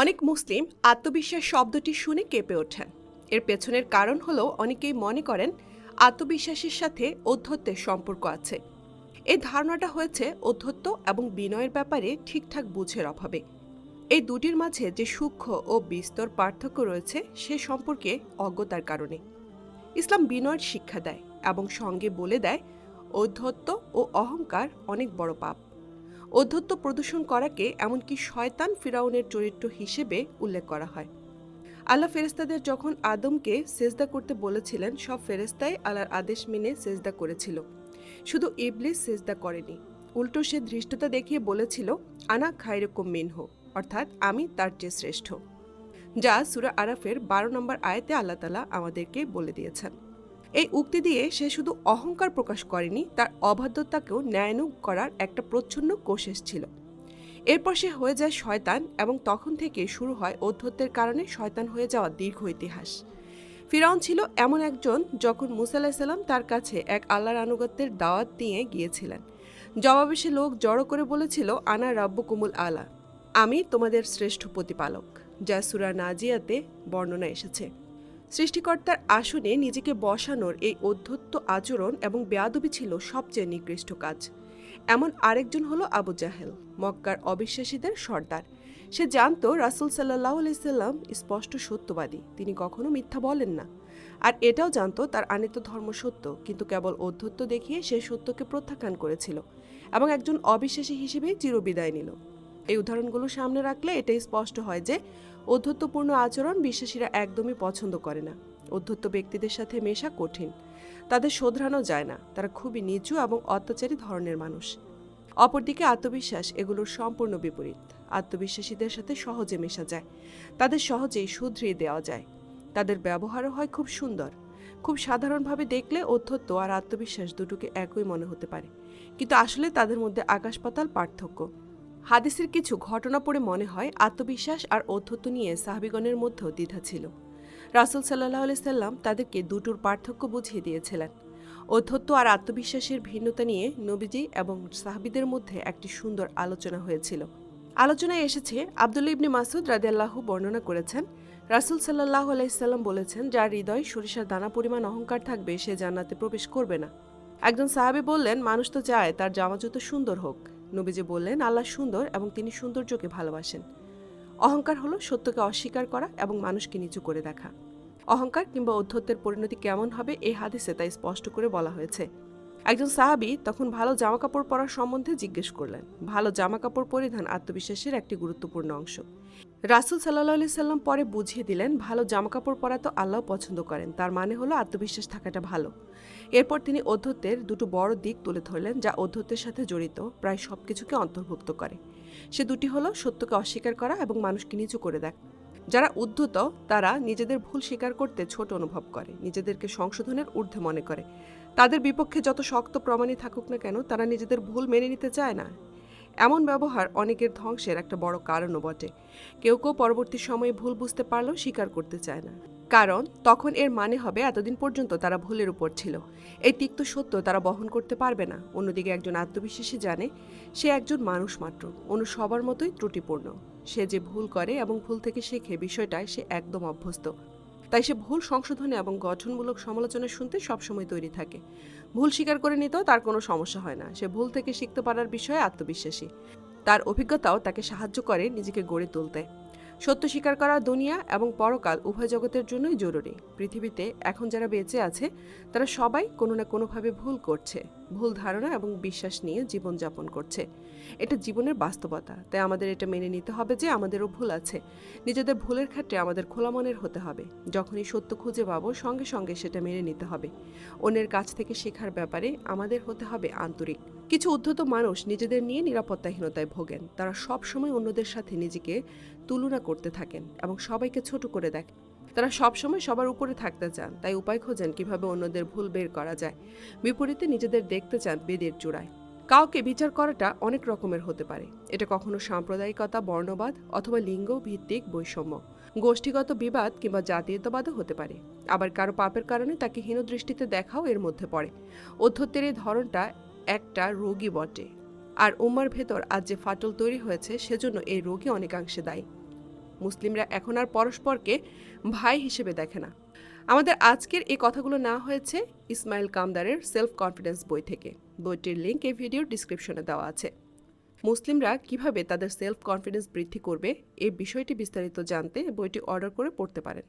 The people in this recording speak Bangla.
অনেক মুসলিম আত্মবিশ্বাস শব্দটি শুনে কেঁপে ওঠেন। এর পেছনের কারণ হলো অনেকেই মনে করেন আত্মবিশ্বাসের সাথে ঔদ্ধত্যের সম্পর্ক আছে। এই ধারণাটা হয়েছে ঔদ্ধত্য এবং বিনয়ের ব্যাপারে ঠিকঠাক বুঝের অভাবে। এই দুটির মাঝে যে সূক্ষ্ম ও বিস্তর পার্থক্য রয়েছে, সে সম্পর্কে অজ্ঞতার কারণে। ইসলাম বিনয়ের শিক্ষা দেয় এবং সঙ্গে বলে দেয় ঔদ্ধত্য ও অহংকার অনেক বড় পাপ। অধ্যত্ব প্রদর্শন করাকে এমনকি শয়তান ফিরাউনের চরিত্র হিসেবে উল্লেখ করা হয়। আল্লাহ ফেরেস্তাদের যখন আদমকে সেজদা করতে বলেছিলেন, সব ফেরেস্তাই আল্লাহর আদেশ মেনে সেজদা করেছিল। শুধু ইবলিস সেজদা করেনি, উল্টো সে ধৃষ্টতা দেখিয়ে বলেছিল, আনা খাইরকম মিনহ অর্থাৎ আমি তার চেয়ে শ্রেষ্ঠ। যা সুরা আরাফের বারো নম্বর আয়তে আল্লাহ তালা আমাদেরকে বলে দিয়েছেন। এই উক্তি দিয়ে সে শুধু অহংকার প্রকাশ করেনি, তার অবাধ্যতাকেও ন্যায়ানুগ করার একটা প্রচ্ছন্ন কোশেষ ছিল। এরপর সে হয়ে যায় শয়তান এবং তখন থেকে শুরু হয় ঔদ্ধত্যের কারণে শয়তান হয়ে যাওয়া দীর্ঘ ইতিহাস। ফিরাউন ছিল এমন একজন যখন মুসা তার কাছে এক আল্লাহর আনুগত্যের দাওয়াত দিয়ে গিয়েছিলেন। জবাবে সে লোক জড়ো করে বলেছিল, আনা রাব্য কুমুল আলা। আমি তোমাদের শ্রেষ্ঠ প্রতিপালক, যা সুরা নাজিয়াতে বর্ণনা এসেছে। সৃষ্টিকর্তার আসনে নিজেকে বসানোর এই অধ্যত্ত আচরণ এবং বেয়াদবি ছিল সবচেয়ে নিকৃষ্ট কাজ। এমন আরেকজন হলো আবু জাহেল, মক্কার অবিশ্বাসীদের সর্দার। সে জানত রাসুল সাল্লাহ সাল্লাম স্পষ্ট সত্যবাদী, তিনি কখনো মিথ্যা বলেন না। আর এটাও জানত তার আনিত ধর্ম সত্য, কিন্তু কেবল অধ্যত্ত দেখিয়ে সে সত্যকে প্রত্যাখ্যান করেছিল এবং একজন অবিশ্বাসী হিসেবে চিরবিদায় নিল। এই উদাহরণগুলো সামনে রাখলে এটাই স্পষ্ট হয় যে অধ্যত্বপূর্ণ আচরণ বিশ্বাসীরা একদমই পছন্দ করে না। অধ্যত্ত ব্যক্তিদের সাথে মেশা কঠিন। তাদের শোধরানো যায় না। তারা খুবই নিচু এবং অত্যাচারী ধরনের মানুষ। অপরদিকে আত্মবিশ্বাস, এগুলোর সম্পূর্ণ বিপরীত। আত্মবিশ্বাসীদের সাথে সহজে মেশা যায়। তাদের সহজেই শুধরিয়ে দেওয়া যায়। তাদের ব্যবহারও হয় খুব সুন্দর। খুব সাধারণভাবে দেখলে অধ্যত্ব আর আত্মবিশ্বাস দুটোকে একই মনে হতে পারে। কিন্তু আসলে তাদের মধ্যে আকাশ পাতাল পার্থক্য। হাদিসের কিছু ঘটনা পড়ে মনে হয় আত্মবিশ্বাস আর অধ্যত্ব নিয়ে সাহাবিগণের মধ্যেও দ্বিধা ছিল। রাসুল সাল্লাহ সাল্লাম তাদেরকে দুটোর পার্থক্য বুঝিয়ে দিয়েছিলেন। অধ্যত্ব আর আত্মবিশ্বাসের ভিন্নতা নিয়ে নবীজি এবং সাহাবিদের মধ্যে একটি সুন্দর আলোচনা হয়েছিল। আলোচনায় এসেছে আবদুল্লা ইবনে মাসুদ রাদিয়াল্লাহু বর্ণনা করেছেন, রাসুল সাল্লাহ আলাইসাল্লাম বলেছেন, যার হৃদয় সরিষার দানা পরিমাণ অহংকার থাকবে, সে জান্নাতে প্রবেশ করবে না। একজন সাহাবি বললেন, মানুষ তো চায় তার জামা জুতো সুন্দর হোক। নবীজি বললেন, আল্লাহ সুন্দর এবং তিনি সৌন্দর্যকে ভালোবাসেন। অহংকার হলো সত্যকে অস্বীকার করা এবং মানুষকে নিচু করে দেখা। অহংকার কিংবা অধ্যত্বের পরিণতি কেমন হবে এই হাদিসে তাই স্পষ্ট করে বলা হয়েছে। একজন সাহাবি তখন ভালো জামাকাপড় পরার সম্বন্ধে জিজ্ঞেস করলেন। ভালো জামাকাপড় পরিধান আত্মবিশ্বাসের একটি গুরুত্বপূর্ণ অংশ। রাসুল সাল্লাহ সাল্লাম পরে বুঝিয়ে দিলেন, ভালো জামাকাপড় পরা তো আল্লাহ পছন্দ করেন, তার মানে হলো আত্মবিশ্বাস থাকাটা ভালো। এরপর তিনি অধ্যত্বের দুটো বড় দিক তুলে ধরলেন, যা অধ্যত্বের সাথে জড়িত, প্রায় সব কিছুকে অন্তর্ভুক্ত করে। সে দুটি হলো সত্যকে অস্বীকার করা এবং মানুষকে নিচু করে দেখ। যারা উদ্ধত, তারা নিজেদের ভুল স্বীকার করতে ছোট অনুভব করে, নিজেদেরকে সংশোধনের ঊর্ধ্বে মনে করে। তাদের বিপক্ষে যত শক্ত প্রমাণই থাকুক না কেন, তারা নিজেদের ভুল মেনে নিতে চায় না। এমন ব্যবহার অনেকের ধ্বংসের একটা বড় কারণও বটে। কেউ কেউ পরবর্তী সময়ে ভুল বুঝতে পারলেও স্বীকার করতে চায় না। কারণ তখন এর মানে হবে এতদিন পর্যন্ত তারা ভুলের উপর ছিল। এই তিক্ত সত্য তারা বহন করতে পারবে না। অন্যদিকে একজন আত্মবিশ্বাসী জানে, সে একজন মানুষ মাত্র। অন্য সবার মতোই ত্রুটিপূর্ণ। সে যে ভুল করে এবং ভুল থেকে শেখে বিষয়টায় সে একদম অভ্যস্ত। তাই সে ভুল সংশোধনে এবং গঠনমূলক সমালোচনা শুনতে সবসময় তৈরি থাকে। ভুল স্বীকার করে নিতেও তার কোনো সমস্যা হয় না। সে ভুল থেকে শিখতে পারার বিষয়ে আত্মবিশ্বাসী। তার অভিজ্ঞতাও তাকে সাহায্য করে নিজেকে গড়ে তুলতে। সত্য স্বীকার করা দুনিয়া এবং পরকাল উভয় জগতের জন্যই জরুরি। পৃথিবীতে এখন যারা বেঁচে আছে, তারা সবাই কোনো না কোনোভাবে ভুল করছে, ভুল ধারণা এবং বিশ্বাস নিয়ে জীবনযাপন করছে। এটা জীবনের বাস্তবতা, তাই আমাদের এটা মেনে নিতে হবে যে আমাদেরও ভুল আছে। নিজেদের ভুলের ক্ষেত্রে আমাদের খোলা মনের হতে হবে। যখনই সত্য খুঁজে পাবো, সঙ্গে সঙ্গে সেটা মেনে নিতে হবে। অন্যের কাছ থেকে শেখার ব্যাপারে আমাদের হতে হবে আন্তরিক। কিছু উদ্ধত মানুষ নিজেদের নিয়ে নিরাপত্তাহীনতায় ভোগেন। তারা সব সময় অন্যদের সাথে নিজেকে তুলনা করতে থাকেন এবং সবাইকে ছোট করে দেখেন তারা সবসময় সবার উপরে থাকতে চান, তাই উপায় খোঁজেন কীভাবে অন্যদের ভুল বের করা যায়। বিপরীতে নিজেদের দেখতে চান বেদের চূড়ায়। কাউকে বিচার করাটা অনেক রকমের হতে পারে। এটা কখনো সাম্প্রদায়িকতা, বর্ণবাদ অথবা লিঙ্গ ভিত্তিক বৈষম্য, গোষ্ঠীগত বিবাদ কিংবা জাতীয়তাবাদও হতে পারে। আবার কারও পাপের কারণে তাকে হীন দৃষ্টিতে দেখাও এর মধ্যে পড়ে। অধ্যত্বের এই ধরনটা একটা রোগী বটে। আর উম্মার ভেতর আজ যে ফাটল তৈরি হয়েছে, সেজন্য এই রোগী অনেকাংশে দায়ী। মুসলিমরা এখন আর পরস্পরকে ভাই হিসেবে দেখে না। আমাদের আজকের এই কথাগুলো না হয়েছে ইসমাইল কামদারের সেলফ কনফিডেন্স বই থেকে। বইটির লিঙ্ক এই ভিডিও ডিসক্রিপশনে দেওয়া আছে। মুসলিমরা কীভাবে তাদের সেলফ কনফিডেন্স বৃদ্ধি করবে এই বিষয়টি বিস্তারিত জানতে বইটি অর্ডার করে পড়তে পারেন।